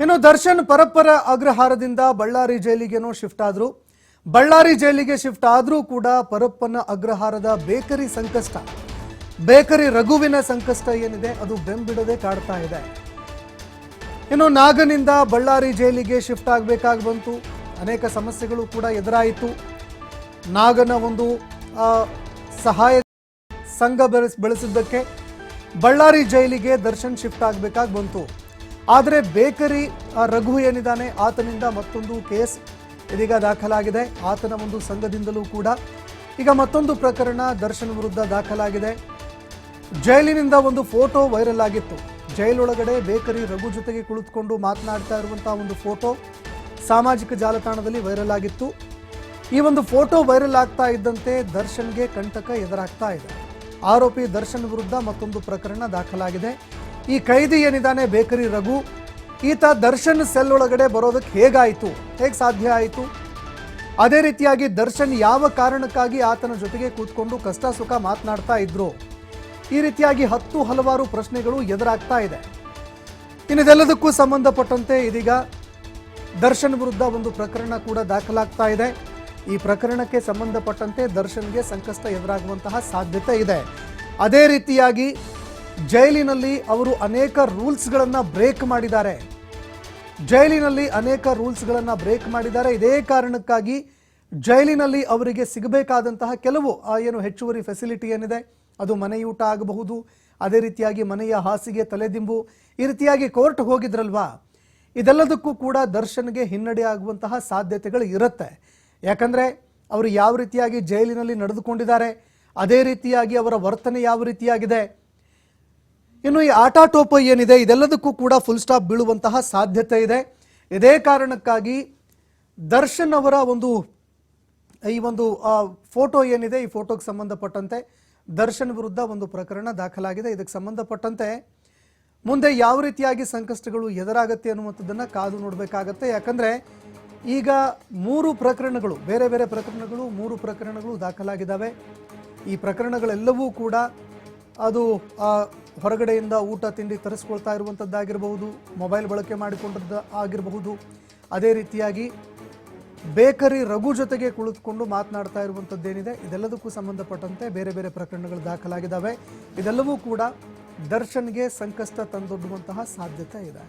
ಇನ್ನು ದರ್ಶನ್ ಪರಪ್ಪರ ಅಗ್ರಹಾರದಿಂದ ಬಳ್ಳಾರಿ ಜೈಲಿಗೇನೋ ಶಿಫ್ಟ್ ಆದ್ರು. ಬಳ್ಳಾರಿ ಜೈಲಿಗೆ ಶಿಫ್ಟ್ ಆದರೂ ಕೂಡ ಪರಪ್ಪನ ಅಗ್ರಹಾರದ ಬೇಕರಿ ಸಂಕಷ್ಟ. ಬೇಕರಿ ರಘುವಿನ ಸಂಕಷ್ಟ ಏನಿದೆ ಅದು ಬೆಂಬಿಡದೆ ಕಾಡ್ತಾ ಇದೆ. ಇನ್ನು ನಾಗನಿಂದ ಬಳ್ಳಾರಿ ಜೈಲಿಗೆ ಶಿಫ್ಟ್ ಆಗಬೇಕಾಗಿ ಬಂತು. ಅನೇಕ ಸಮಸ್ಯೆಗಳು ಕೂಡ ಎದುರಾಯಿತು. ನಾಗನ ಒಂದು ಸಹಾಯ ಸಂಘ ಬೆಳೆಸ್, ಬೆಳೆಸಿದ್ದಕ್ಕೆ ಬಳ್ಳಾರಿ ಜೈಲಿಗೆ ದರ್ಶನ್ ಶಿಫ್ಟ್ ಆಗಬೇಕಾಗಿ ಬಂತು. ಆದರೆ ಬೇಕರಿ ರಘು ಏನಿದ್ದಾನೆ, ಆತನಿಂದ ಮತ್ತೊಂದು ಕೇಸ್ ಇದೀಗ ದಾಖಲಾಗಿದೆ. ಆತನ ಒಂದು ಸಂಘದಿಂದಲೂ ಕೂಡ ಈಗ ಮತ್ತೊಂದು ಪ್ರಕರಣ ದರ್ಶನ್ ವಿರುದ್ಧ ದಾಖಲಾಗಿದೆ. ಜೈಲಿನಿಂದ ಒಂದು ಫೋಟೋ ವೈರಲ್ ಆಗಿತ್ತು. ಜೈಲೊಳಗಡೆ ಬೇಕರಿ, ರಘು ಜೊತೆಗೆ ಕುಳಿತುಕೊಂಡು ಮಾತನಾಡ್ತಾ ಇರುವಂತಹ ಒಂದು ಫೋಟೋ ಸಾಮಾಜಿಕ ಜಾಲತಾಣದಲ್ಲಿ ವೈರಲ್ ಆಗಿತ್ತು. ಈ ಒಂದು ಫೋಟೋ ವೈರಲ್ ಆಗ್ತಾ ಇದ್ದಂತೆ ದರ್ಶನ್ಗೆ ಕಂಟಕ ಎದುರಾಗ್ತಾ ಇದೆ. ಆರೋಪಿ ದರ್ಶನ್ ವಿರುದ್ಧ ಮತ್ತೊಂದು ಪ್ರಕರಣ ದಾಖಲಾಗಿದೆ. ಈ ಕೈದಿ ಏನಿದ್ದಾನೆ, ಬೇಕರಿ ರಘು? ಈತ ದರ್ಶನ್ ಸೆಲ್ ಒಳಗಡೆ ಬರೋದಕ್ಕೆ ಹೇಗಾಯಿತು? ಹೇಗೆ ಸಾಧ್ಯ ಆಯಿತು? ಅದೇ ರೀತಿಯಾಗಿ ದರ್ಶನ್ ಯಾವ ಕಾರಣಕ್ಕಾಗಿ ಆತನ ಜೊತೆಗೆ ಕೂತ್ಕೊಂಡು ಕಷ್ಟ ಸುಖ ಮಾತನಾಡ್ತಾ ಇದ್ರು? ಈ ರೀತಿಯಾಗಿ ಹತ್ತು ಹಲವಾರು ಪ್ರಶ್ನೆಗಳು ಎದುರಾಗ್ತಾ ಇದೆ. ಇನ್ನಿದೆಲ್ಲದಕ್ಕೂ ಸಂಬಂಧಪಟ್ಟಂತೆ ಇದೀಗ ದರ್ಶನ್ ವಿರುದ್ಧ ಒಂದು ಪ್ರಕರಣ ಕೂಡ ದಾಖಲಾಗ್ತಾ ಇದೆ. ಈ ಪ್ರಕರಣಕ್ಕೆ ಸಂಬಂಧಪಟ್ಟಂತೆ ದರ್ಶನ್ಗೆ ಸಂಕಷ್ಟ ಎದುರಾಗುವಂತಹ ಸಾಧ್ಯತೆ ಇದೆ. ಅದೇ ರೀತಿಯಾಗಿ ಜೈಲಿನಲ್ಲಿ ಅವರು ಅನೇಕ ರೂಲ್ಸ್ಗಳನ್ನು ಬ್ರೇಕ್ ಮಾಡಿದ್ದಾರೆ. ಜೈಲಿನಲ್ಲಿ ಅನೇಕ ರೂಲ್ಸ್ಗಳನ್ನು ಬ್ರೇಕ್ ಮಾಡಿದ್ದಾರೆ. ಇದೇ ಕಾರಣಕ್ಕಾಗಿ ಜೈಲಿನಲ್ಲಿ ಅವರಿಗೆ ಸಿಗಬೇಕಾದಂತಹ ಕೆಲವು ಏನು ಹೆಚ್ಚುವರಿ ಫೆಸಿಲಿಟಿ ಏನಿದೆ, ಅದು ಮನೆಯೂಟ ಆಗಬಹುದು, ಅದೇ ರೀತಿಯಾಗಿ ಮನೆಯ ಹಾಸಿಗೆ, ತಲೆದಿಂಬು ಈ ರೀತಿಯಾಗಿ ಕೋರ್ಟ್ ಹೋಗಿದ್ರಲ್ವಾ? ಇದೆಲ್ಲದಕ್ಕೂ ಕೂಡ ದರ್ಶನ್ಗೆ ಹಿನ್ನಡೆ ಆಗುವಂತಹ ಸಾಧ್ಯತೆಗಳು ಇರುತ್ತೆ. ಯಾಕಂದ್ರೆ ಅವರು ಯಾವ ರೀತಿಯಾಗಿ ಜೈಲಿನಲ್ಲಿ ನಡೆದುಕೊಂಡಿದ್ದಾರೆ, ಅದೇ ರೀತಿಯಾಗಿ ಅವರ ವರ್ತನೆ ಯಾವ ರೀತಿಯಾಗಿದೆ ಇನ್ನು ಈ ಆಟಾಟೋಪ ಏನಿದೆ, ಇದೆಲ್ಲದಕ್ಕೂ ಕೂಡ ಫುಲ್ ಸ್ಟಾಪ್ ಬೀಳುವಂತಹ ಸಾಧ್ಯತೆ ಇದೆ. ಇದೇ ಕಾರಣಕ್ಕಾಗಿ ದರ್ಶನ್ ಅವರ ಒಂದು, ಈ ಒಂದು ಫೋಟೋ ಏನಿದೆ, ಈ ಫೋಟೋಗೆ ಸಂಬಂಧಪಟ್ಟಂತೆ ದರ್ಶನ್ ವಿರುದ್ಧ ಒಂದು ಪ್ರಕರಣ ದಾಖಲಾಗಿದೆ. ಇದಕ್ಕೆ ಸಂಬಂಧಪಟ್ಟಂತೆ ಮುಂದೆ ಯಾವ ರೀತಿಯಾಗಿ ಸಂಕಷ್ಟಗಳು ಎದುರಾಗತ್ತೆ ಅನ್ನುವಂಥದ್ದನ್ನು ಕಾದು ನೋಡಬೇಕಾಗತ್ತೆ. ಯಾಕಂದರೆ ಈಗ ಮೂರು ಪ್ರಕರಣಗಳು, ಬೇರೆ ಬೇರೆ ಪ್ರಕರಣಗಳು, ಮೂರು ಪ್ರಕರಣಗಳು ದಾಖಲಾಗಿದ್ದಾವೆ. ಈ ಪ್ರಕರಣಗಳೆಲ್ಲವೂ ಕೂಡ ಅದು ಹೊರಗಡೆಯಿಂದ ಊಟ ತಿಂಡಿ ತರಿಸ್ಕೊಳ್ತಾ ಇರುವಂಥದ್ದಾಗಿರಬಹುದು, ಮೊಬೈಲ್ ಬಳಕೆ ಮಾಡಿಕೊಂಡದ್ದು ಆಗಿರಬಹುದು. ಅದೇ ರೀತಿಯಾಗಿ ಬೇಕರಿ ರಘು ಜೊತೆಗೆ ಕುಳಿತುಕೊಂಡು ಮಾತನಾಡ್ತಾ ಇರುವಂಥದ್ದೇನಿದೆ, ಇದೆಲ್ಲದಕ್ಕೂ ಸಂಬಂಧಪಟ್ಟಂತೆ ಬೇರೆ ಬೇರೆ ಪ್ರಕರಣಗಳು ದಾಖಲಾಗಿದ್ದಾವೆ. ಇದೆಲ್ಲವೂ ಕೂಡ ದರ್ಶನ್ಗೆ ಸಂಕಷ್ಟ ತಂದೊಡ್ಡುವಂತಹ ಸಾಧ್ಯತೆ ಇದೆ.